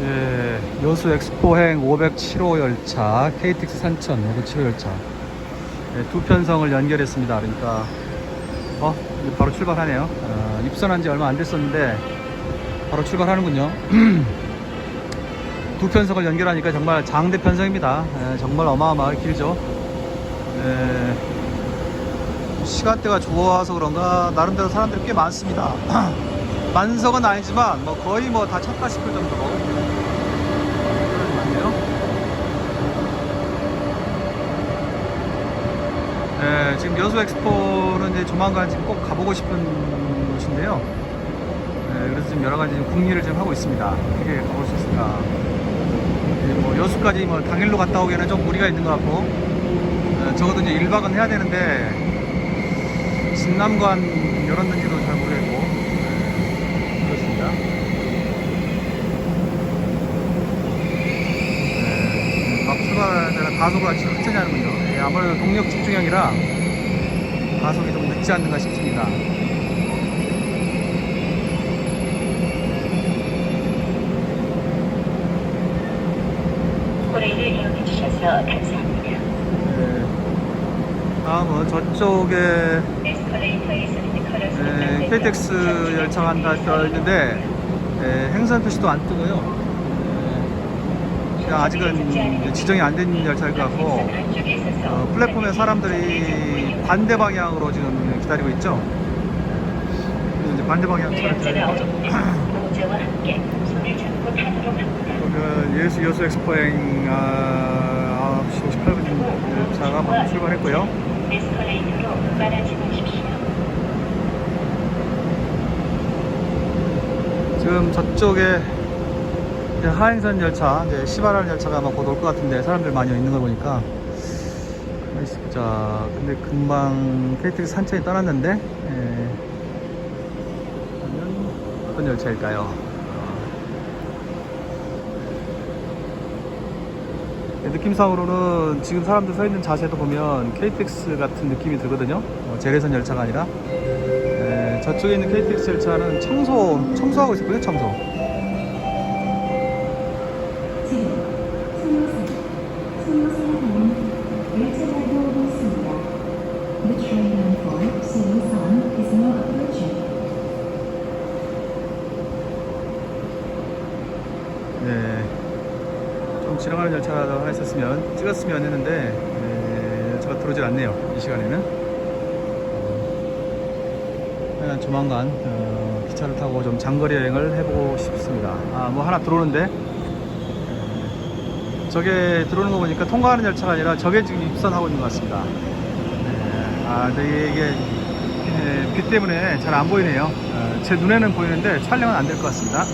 예, 여수 엑스포행 507호 열차, KTX 산천 507호 열차. 예, 두 편성을 연결했습니다. 그러니까, 어, 바로 출발하네요. 어, 입선한 지 얼마 안 됐었는데, 바로 출발하는군요. 두 편성을 연결하니까 정말 장대 편성입니다. 예, 정말 어마어마하게 길죠. 예, 시간대가 좋아서 그런가, 나름대로 사람들이 꽤 많습니다. 만석은 아니지만, 뭐 거의 뭐 다 찼다 싶을 정도로. 많네요. 네, 지금 여수 엑스포는 이제 조만간 지금 꼭 가보고 싶은 곳인데요. 네, 그래서 지금 여러 가지 궁리를 지금 하고 있습니다. 어떻게 가볼 수 있을까. 네, 뭐 여수까지 뭐 당일로 갔다 오기에는 좀 무리가 있는 것 같고, 네, 적어도 이제 1박은 해야 되는데, 진남관 열었는지도 잘 모르겠고, 네, 그렇습니다. 네, 막 출발할 때는 가속을 아주 천천히 하는군요. 예, 아무래도 동력 집중형이라 가속이 좀 늦지 않는가 싶습니다. 고래를 이용해 주셔서 감사합니다. 네, 다음은 저쪽에 네, KTX 열차가 한다 떠 있는데 네, 행선 표시도 안 뜨고요. 네, 아직은 지정이 안 된 열차일 것 같고 어, 플랫폼에 사람들이 반대 방향으로 지금 기다리고 있죠. 이제 반대 방향 차를 잡고 타도록 합니다. 그러면 예수 여수 엑스포행 아, 9시 58분 열차가 먼저 출발했고요. 지금 저쪽에 이제 하행선 열차, 이제 시바라는 열차가 아마 곧 올 것 같은데 사람들 많이 있는 걸 보니까 있자. 근데 금방 KTX 산천이 떠났는데 예. 어떤 열차일까요? 예, 느낌상으로는 지금 사람들 서 있는 자세도 보면 KTX 같은 느낌이 들거든요. 어, 재래선 열차가 아니라. 예, 저쪽에 있는 KTX 열차는 청소, 청소하고 있었거든요, 청소. 지금 손노선, 손노선을 가는 열차가 들어오고 있습니다. The train on for Sonnosan is now approaching. 네. 좀 지나가는 열차가 하나 있었으면 찍었으면 했는데 네, 열차가 들어오질 않네요. 이 시간에는. 어, 조만간 어, 기차를 타고 좀 장거리 여행을 해보고 싶습니다. 아, 뭐 하나 들어오는데 에, 저게 들어오는 거 보니까 통과하는 열차가 아니라 저게 지금 입선하고 있는 것 같습니다. 네, 아, 근데 이게 에, 빛 때문에 잘 안 보이네요. 어, 제 눈에는 보이는데 촬영은 안 될 것 같습니다.